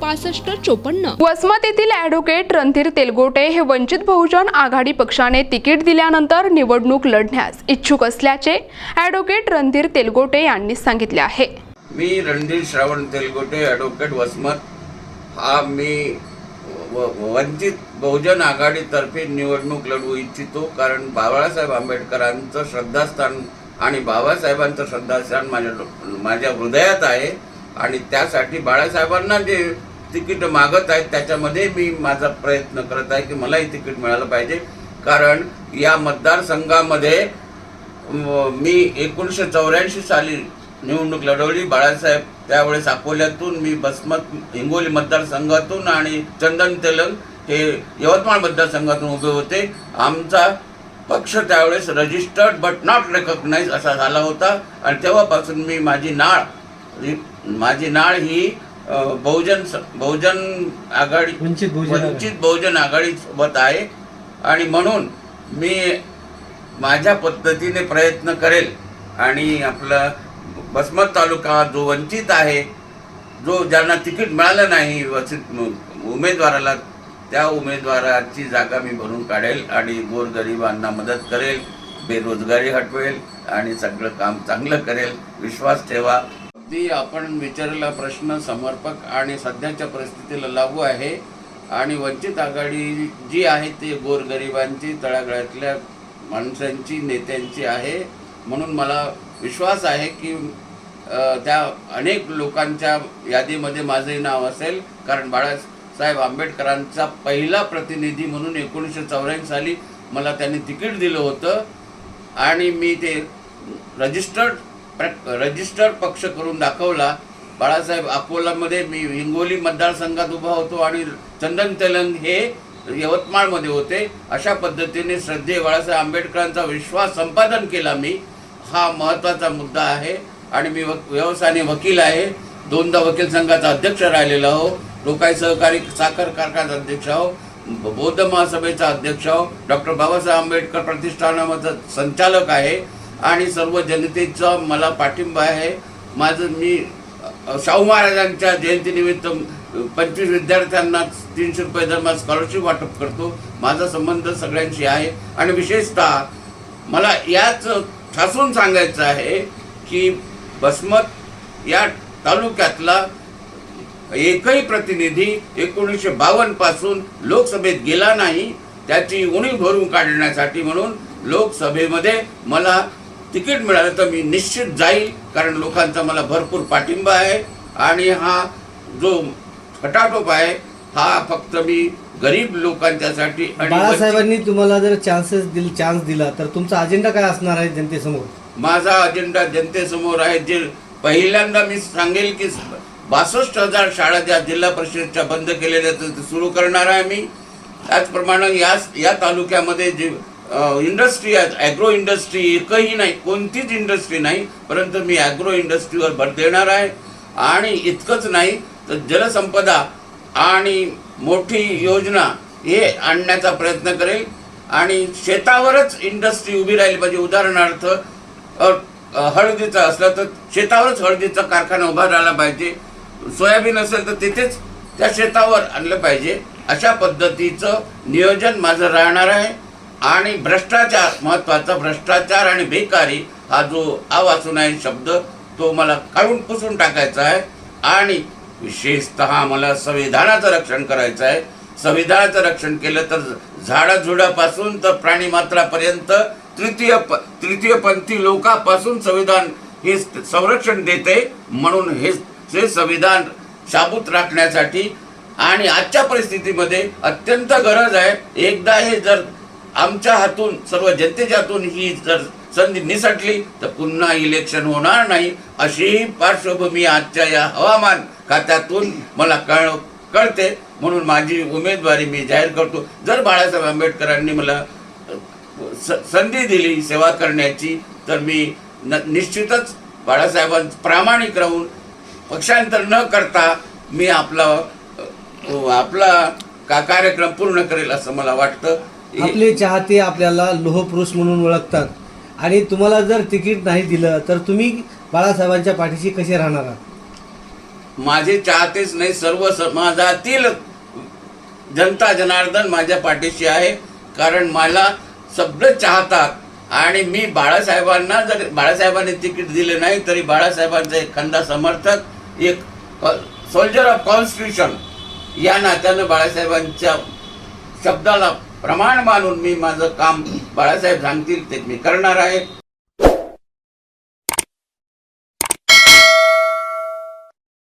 पासष्ट चोपन्न. वसमत येथील ॲडव्होकेट रणधीर तेलगोटे हे वंचित बहुजन आघाडी पक्षाने तिकीट दिल्यानंतर निवडणूक लढण्यास इच्छुक असल्याचे ॲडव्होकेट रणधीर तेलगोटे यांनी सांगितले आहे. मी रणधीर श्रावण तेलगोटे ॲडव्होकेट वसमत. हा मी वंचित बहुजन आघाडीतर्फे निवडणूक लढवू इच्छितो कारण बाबासाहेब आंबेडकरांचं श्रद्धास्थान आणि बाबासाहेबांचं श्रद्धास्थान माझ्या माझ्या हृदयात आहे आणि त्यासाठी बाळासाहेबांना जे तिकीट मागत आहेत त्याच्यामध्ये मी माझा प्रयत्न करत आहे की मलाही तिकीट मिळालं पाहिजे. कारण या मतदारसंघामध्ये मी एकोणीसशे चौऱ्याऐंशी साली निवडणूक लढवली. बाळासाहेब त्यावेळेस अकोल्यातून मी बसमत हिंगोली मतदारसंघातून आणि चंदन तेलंग हे यवतमाळ मतदारसंघातून उभे होते. आमचा पक्ष त्यावेळेस रजिस्टर्ड बट नॉट रेकग्नाइज असा झाला होता. आणि तेव्हापासून मी माझी नाळ माझी नाळ ही बहुजन बहुजन आघाडी वंचित बहुजन आघाडी. आघाडीसोबत आहे. आणि म्हणून मी माझ्या पद्धतीने प्रयत्न करेल. आणि आपला बसमत तालुका जो वंचित आहे जो ज्यांना तिकीट मिळालं नाही वचित उमेदवाराला त्या उमेदवाराची जागा मी भरून काढेल आणि गोरगरिबांना मदत करेल बेरोजगारी हटवेल आणि सगळं काम चांगलं करेल. विश्वास ठेवा. अगदी आपण विचारलेला प्रश्न समर्पक आणि सध्याच्या परिस्थितीला लागू आहे. आणि वंचित आघाडी जी आहे ती गोरगरिबांची तळागाळातल्या माणसांची नेत्यांची आहे. म्हणून मला विश्वास आहे की त्या अनेक लोकांच्या यादीमध्ये माझंही नाव असेल. कारण बाळासाहेब आंबेडकरांचा पहिला प्रतिनिधी म्हणून एकोणीसशे चौऱ्याऐंशी साली मला त्यांनी तिकीट दिलं होतं. आणि मी ते रजिस्टर्ड रजिस्टर पक्ष करून दाखवला. बाळासाहेब अकोलामध्ये मी हिंगोली मतदारसंघात उभा होतो आणि चंदन तेलंग हे यवतमाळमध्ये होते. अशा पद्धतीने श्रद्धे बाळासाहेब आंबेडकरांचा विश्वास संपादन केला मी. हा महत्त्वाचा मुद्दा आहे आणि मी व्यवसायाने वकील आहे. दोनदा वकील संघाचा अध्यक्ष राहिलेला हो. लोकाय सहकारी साखर कारखान्याचा अध्यक्ष आहो बौद्ध महासभेचा अध्यक्ष आहो डॉक्टर बाबासाहेब आंबेडकर प्रतिष्ठानाचा संचालक आहे. आणि सर्व जनतेचा मला पाठिंबा आहे. माझं मी शाहू महाराजांच्या जयंतीनिमित्त पंचवीस विद्यार्थ्यांना तीनशे रुपये दरम्यान स्कॉलरशिप वाटप करतो. माझा संबंध सगळ्यांशी आहे. आणि विशेषतः मला याच ठासून सांगायचं आहे की बसमत या तालुक्यातला एकही प्रतिनिधी एकोणीसशे बावन्नपासून लोकसभेत गेला नाही. त्याची उणीव भरून काढण्यासाठी म्हणून लोकसभेमध्ये मला तिकीट मिळालं तर मी निश्चित जाईल कारण लोकांचा मला भरपूर पाठिंबा आहे. आणि हा जो खटाटोप आहे हा फक्त मी गरीब लोकांच्यासाठी बाळासाहेबांनी तुम्हाला जर चान्सेस दिल चान्स दिला तर तुमचा अजेंडा काय असणार आहे जनतेसमोर? माझा अजेंडा जनतेसमोर आहे जे पहिल्यांदा मी सांगेल की बासष्ट हजार शाळा ज्या जिल्हा परिषदच्या बंद केलेल्या सुरू करणार आहे मी. त्याचप्रमाणे या या तालुक्यामध्ये जे इंडस्ट्री ॲग्रो इंडस्ट्री एकही नाही कोणतीच इंडस्ट्री नाही परंतु मी ॲग्रो इंडस्ट्रीवर भर देणार आहे. आणि इतकंच नाही तर जलसंपदा आणि मोठी योजना हे आणण्याचा प्रयत्न करेल. आणि शेतावरच इंडस्ट्री उभी राहिली पाहिजे. उदाहरणार्थ हळदीचा हळदीचं असलं तर शेतावरच हळदीचा कारखाना उभा राहिला पाहिजे. सोयाबीन असेल तर तिथेच त्या शेतावर आणलं पाहिजे. अशा पद्धतीचं नियोजन माझं राहणार आहे. आणि भ्रष्टाचार महत्त्वाचा भ्रष्टाचार आणि बेकारी हा जो आवासून आहे शब्द तो मला काढून पुसून टाकायचा आहे. आणि विशेषतः मला संविधानाचं रक्षण करायचं आहे. संविधानाचं रक्षण केलं तर झाडाझुडापासून तर प्राणीमात्रापर्यंत तृतीय प तृतीयपंथी लोकापासून संविधान हे संरक्षण देते. म्हणून हे हे संविधान शाबूत राखण्यासाठी आणि आजच्या परिस्थितीमध्ये अत्यंत गरज आहे. एकदा हे जर आमच्या हातून सर्व जनतेच्या हातून ही जर संधी निसटली तर पुन्हा इलेक्शन होणार नाही. अशी पार्श्वभूमी आजच्या या हवामान खात्यातून मला कळ कळते. म्हणून माझी उमेदवारी मी जाहीर करतो. जर बाळासाहेब आंबेडकरांनी मला स- संधी दिली सेवा करण्याची तर मी न निश्चितच बाळासाहेबां प्रामाणिक राहून पक्षांतर न करता मी आपला आपला का कार्यक्रम पूर्ण करेल असं मला वाटतं. आपले चाहते आपल्याला लोहपुरुष म्हणून ओळखतात. आणि तुम्हाला जर तिकीट नाही दिलं तर तुम्ही बाळासाहेबांच्या पाठीशी कसे राहणार आहात? माझे चाहतेच नाही सर्व समाजातील जनता जनार्दन माझ्या पाठीशी आहे. कारण मला सगळे चाहतात. आणि मी बाळासाहेबांना जर बाळासाहेबांनी तिकीट दिले नाही तरी बाळासाहेबांचा एक खंदा समर्थक एक सोल्जर ऑफ कॉन्स्टिट्यूशन या नात्यानं बाळासाहेबांच्या शब्दाला प्रमाण मानून मी माझं काम बाळासाहेब सांगतील ते मी करणार आहे.